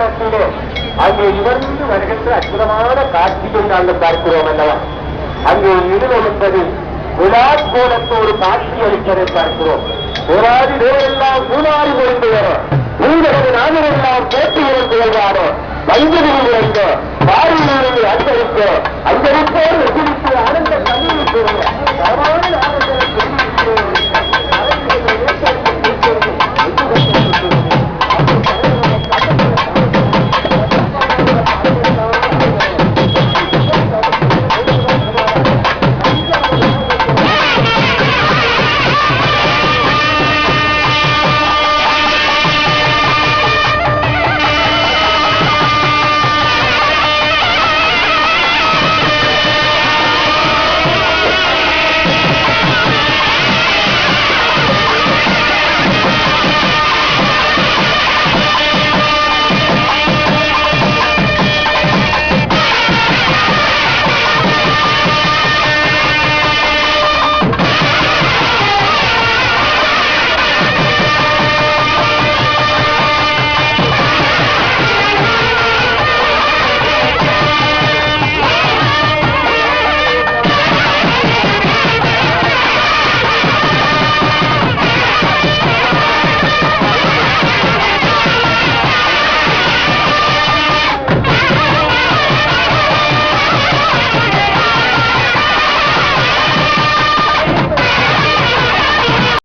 கூடாரத்திலே அங்கே இவர்ந்து வருகின்ற அற்புதமான காட்சியை நாங்கள் பார்க்கிறோம் அல்லவா அங்கே இருநொழுப்பது விழா கோலத்தோடு காட்சி அளிப்பதை பார்க்கிறோம் போராடி வேறெல்லாம் மூணாறு பொருந்து வரும் நீங்களது நாமெல்லாம் போட்டி இருந்து வருவாரோ வைந்ததில் இருந்து பாரியிலிருந்து அஞ்சலித்தோ அஞ்சலித்தோடு